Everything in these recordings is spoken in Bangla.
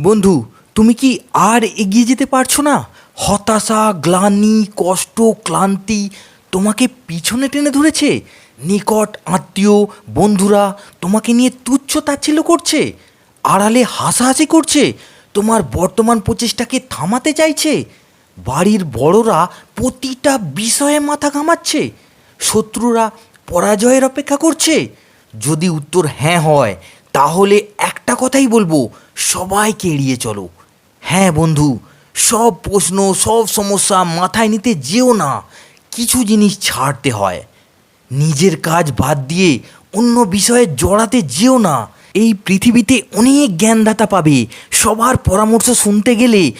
বন্ধু, তুমি কি আর এগিয়ে যেতে পারছ না? হতাশা, গ্লানি, কষ্ট, ক্লান্তি তোমাকে পিছনে টেনে ধরেছে। নিকট আত্মীয়, বন্ধুরা তোমাকে নিয়ে তুচ্ছ তাচ্ছিল্য করছে। আড়ালে হাসাহাসি করছে। তোমার বর্তমান প্রচেষ্টাকে থামাতে চাইছে। বাড়ির বড়রা প্রতিটা বিষয়ে মাথা ঘামাচ্ছে। শত্রুরা পরাজয়ের অপেক্ষা করছে। যদি উত্তর হ্যাঁ হয়, তাহলে একটা কথাই বলব, সবাইকে এড়িয়ে চলো। হ্যাঁ বন্ধু, সব প্রশ্ন, সব সমস্যা মাথায় নিতে যেও না, কিছু জিনিস ছাড়তে হয়। নিজের কাজ বাদ দিয়ে অন্য বিষয়ে জড়াতে যেও না, এই পৃথিবীতে অনেক জ্ঞানদাতা পাবে, সবার পরামর্শ শুনতে গেলে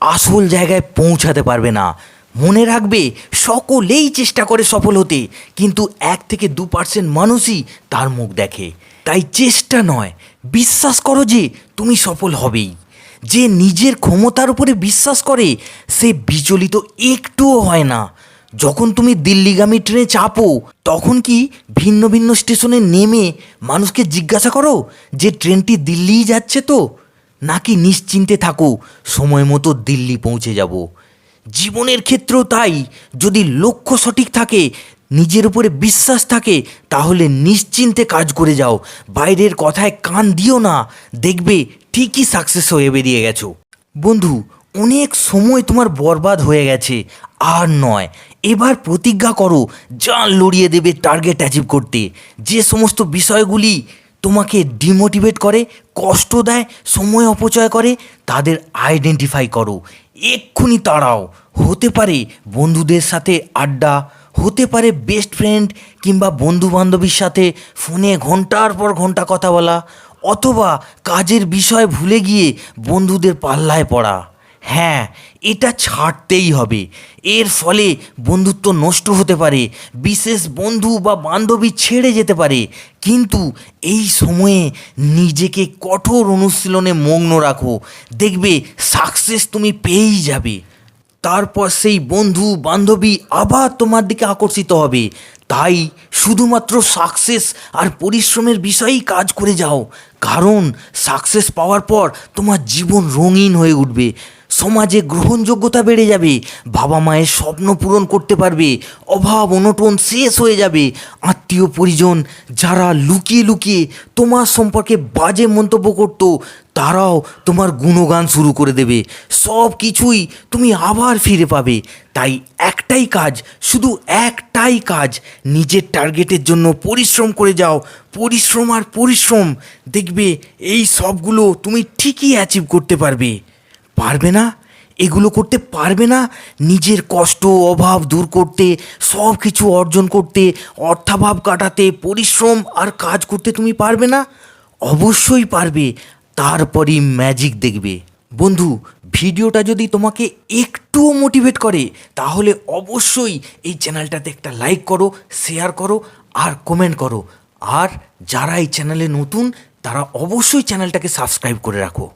আসল জায়গায় পৌঁছাতে পারবে না। মনে রাখবে, সকলেই চেষ্টা করে সফল হতে, কিন্তু এক থেকে দু পার্সেন্ট মানুষই তার মুখ দেখে। তাই চেষ্টা নয়, বিশ্বাস করো যে তুমি সফল হবেই। যে নিজের ক্ষমতার উপরে বিশ্বাস করে, সে বিচলিত একটুও হয় না। যখন তুমি দিল্লিগামী ট্রেনে চাপো, তখন কি ভিন্ন ভিন্ন স্টেশনে নেমে মানুষকে জিজ্ঞাসা করো যে ট্রেনটি দিল্লিই যাচ্ছে তো? নাকি নিশ্চিন্তে থাকো, সময় মতো দিল্লি পৌঁছে যাব। জীবনের ক্ষেত্রেও তাই। যদি লক্ষ্য সঠিক থাকে, নিজের উপরে বিশ্বাস থাকে, তাহলে নিশ্চিন্তে কাজ করে যাও। বাইরের কথায় কান দিও না। দেখবে ঠিকই সাকসেস হয়ে বেরিয়ে গেছো। বন্ধু, অনেক সময় তোমার বরবাদ হয়ে গেছে। আর নয়, এবার প্রতিজ্ঞা করো জান লড়িয়ে দেবে টার্গেট অ্যাচিভ করতে। যে সমস্ত বিষয়গুলি তোমাকে ডিমোটিভেট করে, কষ্ট দেয়, সময় অপচয় করে, তাদের আইডেন্টিফাই করো। এক্ষুনি তাড়াও। হতে পারে বন্ধুদের সাথে আড্ডা, হতে পারে বেস্ট ফ্রেন্ড কিংবা বন্ধু বান্ধবীর সাথে ফোনে ঘণ্টার পর ঘণ্টা কথা বলা, অথবা কাজের বিষয় ভুলে গিয়ে বন্ধুদের পাল্লায় পড়া। হ্যাঁ এটা ছাড়তেই হবে। এর ফলে বন্ধুত্ব নষ্ট হতে পারে, বিশেষ বন্ধু বা বান্ধবী ছেড়ে যেতে পারে। কিন্তু এই সময়ে নিজেকে কঠোর অনুশীলনে মগ্ন রাখো। দেখবে সাকসেস তুমি পেয়েই যাবে। তারপর সেই বন্ধু, বান্ধবী আবার তোমার দিকে আকর্ষিত হবে। তাই শুধুমাত্র সাকসেস আর পরিশ্রমের বিষয়েই কাজ করে যাও। কারণ সাকসেস পাওয়ার পর তোমার জীবন রঙিন হয়ে উঠবে। সমাজে গ্রহণযোগ্যতা বেড়ে যাবে, বাবা মায়ের স্বপ্ন পূরণ করতে পারবে, অভাব অনটন শেষ হয়ে যাবে। আত্মীয় পরিজন যারা লুকিয়ে লুকিয়ে তোমার সম্পর্কে বাজে মন্তব্য করতো, তারাও তোমার গুণগান শুরু করে দেবে। সব কিছুই তুমি আবার ফিরে পাবে। তাই একটাই কাজ, শুধু একটাই কাজ, নিজের টার্গেটের জন্য পরিশ্রম করে যাও। পরিশ্রম আর পরিশ্রম, দেখবে এই সবগুলো তুমি ঠিকই অ্যাচিভ করতে পারবে। পারবে না? এগুলো করতে পারবে না? নিজের কষ্ট, অভাব দূর করতে সব কিছু অর্জন করতে, অর্থাভাব কাটাতে, পরিশ্রম আর কাজ করতে তুমি পারবে না? অবশ্যই পারবে। তারপরই ম্যাজিক দেখবে। বন্ধু, ভিডিওটা যদি তোমাকে একটুও মোটিভেট করে, তাহলে অবশ্যই এই চ্যানেলটাতে একটা লাইক করো শেয়ার করো আর কমেন্ট করো। আর যারা এই চ্যানেলে নতুন, তারা অবশ্যই চ্যানেলটাকে সাবস্ক্রাইব করে রাখো।